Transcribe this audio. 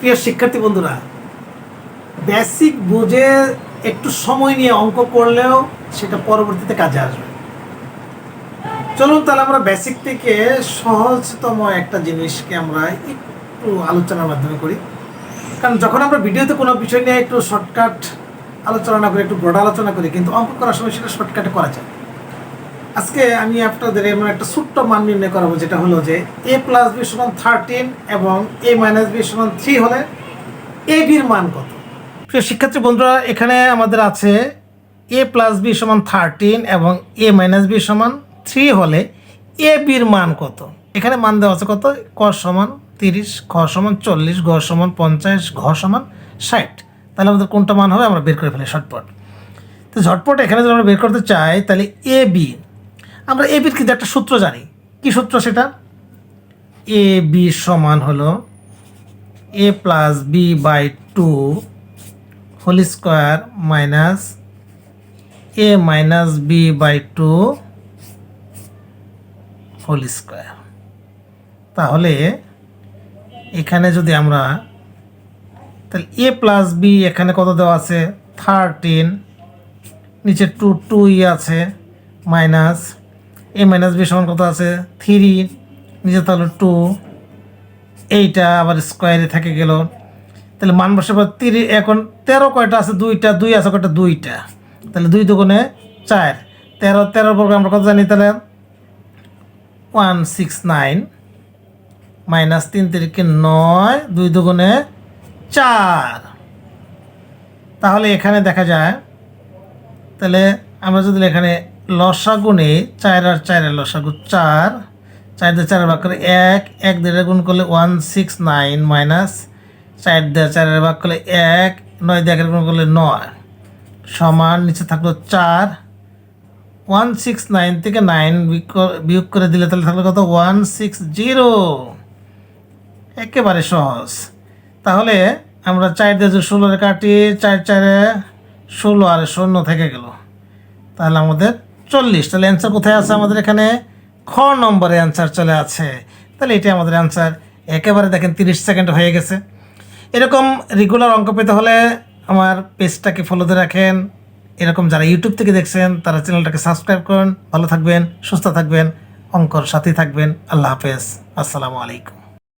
প্রিয় শিক্ষার্থী বন্ধুরা বেসিক বুঝে একটু সময় নিয়ে অঙ্ক করলেও সেটা পরবর্তীতে কাজে আসবে। চলুন তাহলে আমরা বেসিক থেকে সহজতম একটা জিনিসকে আমরা একটু আলোচনার মাধ্যমে করি। কারণ যখন আমরা ভিডিওতে কোনো বিষয় নিয়ে একটু শর্টকাট আলোচনা না করি, একটু ব্রড আলোচনা করি, কিন্তু অঙ্ক করার সময় সেটা শর্টকাটে করা যায়। আজকে আমি আপনাদের এমন একটা ছোট্ট মান নির্ণয় করাবো, যেটা হলো যে এ প্লাস বি সমান থার্টিন এবং এ মাইনাস বি সমান থ্রি হলে এ বির মান কত? প্রিয় শিক্ষার্থী বন্ধুরা, এখানে আমাদের আছে এ প্লাস বি সমান থার্টিন এবং এ মাইনাস বি সমান থ্রি হলে এ বির মান কত? এখানে মান দেওয়া আছে কত? ক সমান তিরিশ, খ সমান চল্লিশ, ঘ সমান পঞ্চাশ, ঘ সমান ষাট। তাহলে আমাদের কোনটা মান হবে? আমরা বের করে ফেলি শর্টপট তো ঝটপট এখানে যদি আমরা বের করতে চাই, তাহলে এ বি আমরা এ বির কিন্তু একটা সূত্র জানি। কি সূত্র সেটা? এ বি সমান হলো A plus B by two whole square minus A minus B by two whole square তাহলে এখানে যদি আমরা তাহলে এ প্লাস বি এখানে কত দেওয়া আছে? থার্টিন নিচে টু টু ই আছে। মাইনাস এ মাইনাস বি সমান কত আছে? থ্রি নিচে তাহলে টু এইটা আবার স্কোয়ারে থেকে গেল। তাহলে মান বসে তিরি এখন তেরো কয়টা আছে? দুইটা, দুই আছে কয়টা? দুইটা। তাহলে দুই দুগুণে চার। তেরো, তেরোর পর আমরা কত জানি তাহলে? ওয়ান সিক্স নাইন মাইনাস তিন তিরিকে নয়, দুই দুগুণে চার। তাহলে এখানে দেখা যায়, তাহলে আমরা যদি এখানে লসাগু নেই চার আর চারের লসাগু চার। চার দিয়ে চারের ভাগ করে এক এক দেড়ের গুণ করলে ওয়ান সিক্স নাইন মাইনাস চার দিয়ে চারের ভাগ করলে এক, নয় দিয়ে গুণ করলে নয়। সমান নিচে থাকল চার। ওয়ান সিক্স নাইন থেকে নাইন বিয়োগ করে দিলে তাহলে থাকল কত? ওয়ান সিক্স জিরো একেবারে সহজ। তাহলে আমরা চার দিয়ে ষোলোরে কাটি, চার, চারে ষোলো আর শূন্য থেকে গেল। তাহলে আমাদের চল্লিশ। তাহলে অ্যান্সার কোথায় আছে আমাদের এখানে? খ নম্বরে অ্যান্সার চলে আছে। তাহলে এটি আমাদের অ্যান্সার একেবারে দেখেন তিরিশ সেকেন্ড হয়ে গেছে। এরকম রেগুলার অঙ্ক পেতে হলে আমার পেজটাকে ফলোতে রাখেন। এরকম যারা ইউটিউব থেকে দেখছেন, তারা চ্যানেলটাকে সাবস্ক্রাইব করুন। ভালো থাকবেন, সুস্থ থাকবেন, অঙ্কর সাথেই থাকবেন। আল্লাহ হাফেজ। আসসালামু আলাইকুম।